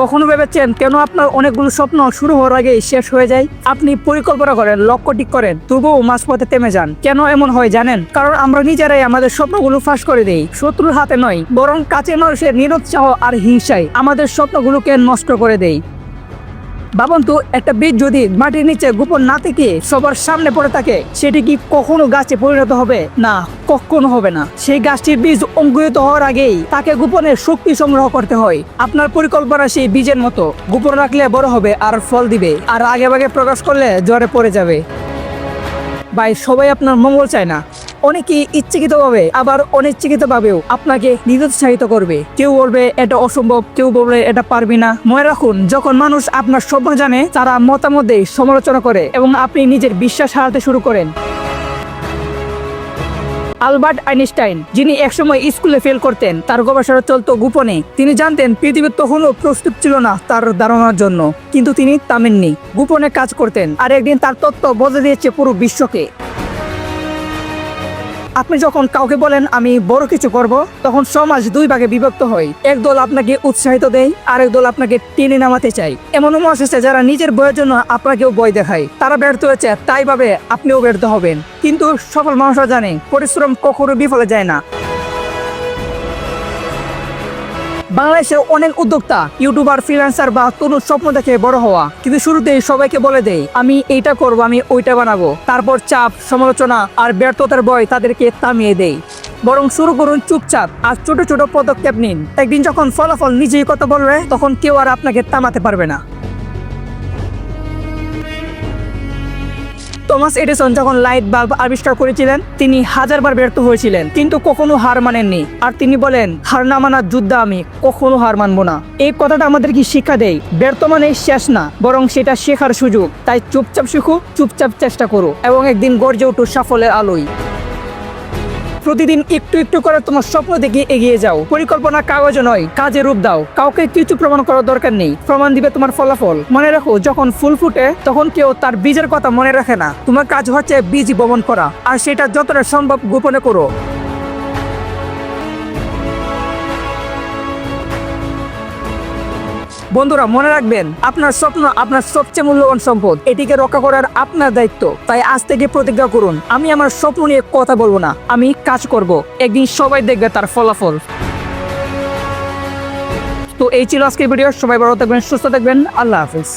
কখনো ভেবেছেন কেন আপনার অনেকগুলো স্বপ্ন শুরু হওয়ার আগে শেষ হয়ে যায়? আপনি পরিকল্পনা করেন, লক্ষ্য ঠিক করেন, তবুও মাঝপথে থেমে যান। কেন এমন হয় জানেন? কারণ আমরা নিজেরাই আমাদের স্বপ্নগুলো ফাঁস করে দেই, শত্রুর হাতে নয়, বরং কাছের মানুষের নিরুৎসাহ আর হিংসায় আমাদের স্বপ্নগুলোকে নষ্ট করে দেই। ভাবুন তো একটা বীজ যদি মাটির নিচে গোপন না থেকে সবার সামনে পড়ে থাকে, সেটি কি কখনো গাছে পরিণত হবে? না, কখনো হবে না। সেই গাছটির বীজ অঙ্কুরিত হওয়ার আগেই তাকে গোপনের শক্তি সংগ্রহ করতে হয়। আপনার পরিকল্পনা সেই বীজের মতো। গোপন রাখলে বড় হবে আর ফল দিবে, আর আগে ভাগে প্রকাশ করলে জ্বরে পড়ে যাবে। ভাই, সবাই আপনার মঙ্গল চায় না। অনেকে ইচ্ছাকৃতভাবে, আবার অনিচ্ছাকৃতভাবেও আপনাকে নিরুৎসাহিত করবে। কেউ বলবে, এটা অসম্ভব। কেউ বলবে, এটা পারবি না। মনে রাখুন, যখন মানুষ আপনার স্বপ্ন জানে, তারা মতামতে সমালোচনা করে এবং আপনি নিজের বিশ্বাস হারাতে শুরু করেন। আলবার্ট আইনস্টাইন, যিনি একসময় স্কুলে ফেল করতেন, তার গবেষণা চলত গোপনে। তিনি জানতেন পৃথিবী তখনও প্রস্তুত ছিল না তার ধারণার জন্য। কিন্তু তিনি থামেননি গোপনে কাজ করতেন। আর একদিন তার তত্ত্ব বদলে দিয়েছে পুরো বিশ্বকে। আপনি যখন কাউকে বলেন, আমি বড় কিছু করব, তখন সমাজ দুই ভাগে বিভক্ত হয় এক দল আপনাকে উৎসাহিত দেয়, আরেক দল আপনাকে টেনে নামাতে চাই এমনও মাস আছে যারা নিজের বইয়ের জন্য আপনাকেও বই দেখায়। তারা ব্যর্থ হয়েছে তাইভাবে আপনিও ব্যর্থ হবেন। কিন্তু সফল মানুষরা জানে, পরিশ্রম কখনো বিফলে যায় না। বাংলাদেশে অনেক উদ্যোক্তা, ইউটিউবার ফ্রিল্যান্সার বা তরুণ স্বপ্ন দেখে বড় হওয়া। কিন্তু শুরুতেই সবাইকে বলে দেয় আমি এইটা করব, আমি ওইটা বানাবো। তারপর চাপ, সমালোচনা আর ব্যর্থতার বয় তাদেরকে থামিয়ে দেয় বরং শুরু করুন চুপচাপ আর ছোট ছোট পদক্ষেপ নিন। একদিন যখন ফলাফল নিজেই কথা বলবে, তখন কেউ আর আপনাকে থামাতে পারবে না। টমাস এডিসন যখন লাইট বাল্ব আবিষ্কার করেছিলেন, তিনি হাজারবার ব্যর্থ হয়েছিলেন, কিন্তু কখনো হার মানেননি। আর তিনি বলেন, হার না মানার যুদ্ধ আমি কখনো হার মানব না। এই কথাটা আমাদের কি শিক্ষা দেয়, ব্যর্থ মানে শেষ না, বরং সেটা শেখার সুযোগ। তাই চুপচাপ শিখো, চুপচাপ চেষ্টা করো, এবং একদিন গর্জে উঠো সাফল্যের আলোয়। প্রতিদিন একটু একটু করে তোমার স্বপ্ন দেখে এগিয়ে যাও। পরিকল্পনা কাগজ নয়, কাজে রূপ দাও। কাউকে কিছু প্রমাণ করার দরকার নেই। প্রমাণ দিবে তোমার ফলাফল। মনে রাখো, যখন ফুল ফুটে, তখন কেউ তার বীজের কথা মনে রাখে না। তোমার কাজ হচ্ছে বীজ বপন করা। আর সেটা যতটা সম্ভব গোপনে করো। বন্ধুরা, মনে রাখবেন, আপনার স্বপ্ন আপনার সবচেয়ে মূল্যবান সম্পদ। এটিকে রক্ষা করার আপনার দায়িত্ব। তাই আজ থেকে প্রতিজ্ঞা করুন, আমি আমার স্বপ্ন নিয়ে কথা বলব না, আমি কাজ করব। একদিন সবাই দেখবে তার ফলাফল। তো এই ছিল আজকের ভিডিও, সবাই ভালো থাকবেন, সুস্থ থাকবেন, আল্লাহ হাফিজ।